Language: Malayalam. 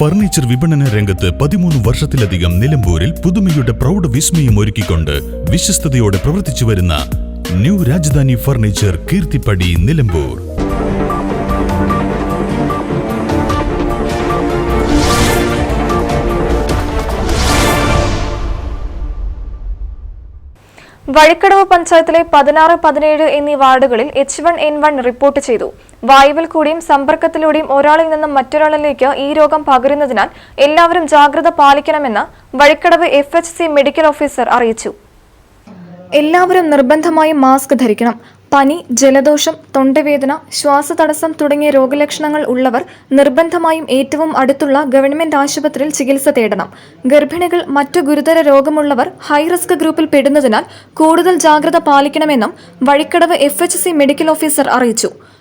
ഫർണിച്ചർ വിപണന രംഗത്ത് പതിമൂന്ന് വർഷത്തിലധികം നിലമ്പൂരിൽ പുതുമയുടെ പ്രൗഢ വിസ്മയം ഒരുക്കിക്കൊണ്ട് വിശ്വസ്തയോടെ പ്രവർത്തിച്ചു വരുന്ന ന്യൂ രാജധാനി ഫർണിച്ചർ കീർത്തിപ്പടി നിലമ്പൂർ. വഴിക്കടവ് പഞ്ചായത്തിലെ പതിനാറ് പതിനേഴ് എന്നീ വാർഡുകളിൽ H one N one report ചെയ്തു. വായുവിൽ കൂടിയും സമ്പർക്കത്തിലൂടെയും ഒരാളിൽ നിന്നും മറ്റൊരാളിലേക്ക് ഈ രോഗം പകരുന്നതിനാൽ എല്ലാവരും ജാഗ്രത പാലിക്കണമെന്ന് വഴിക്കടവ് എഫ് മെഡിക്കൽ ഓഫീസർ അറിയിച്ചു. എല്ലാവരും നിർബന്ധമായും മാസ്ക് ധരിക്കണം. പനി ജലദോഷം തൊണ്ടവേദന ശ്വാസതടസ്സം തുടങ്ങിയ രോഗലക്ഷണങ്ങൾ ഉള്ളവർ നിർബന്ധമായും ഏറ്റവും അടുത്തുള്ള ഗവൺമെന്റ് ആശുപത്രിയിൽ ചികിത്സ തേടണം. ഗർഭിണികൾ മറ്റു ഗുരുതര രോഗമുള്ളവർ ഹൈറിസ്ക് ഗ്രൂപ്പിൽ പെടുന്നതിനാൽ കൂടുതൽ ജാഗ്രത പാലിക്കണമെന്നും വഴിക്കടവ് എഫ് മെഡിക്കൽ ഓഫീസർ അറിയിച്ചു.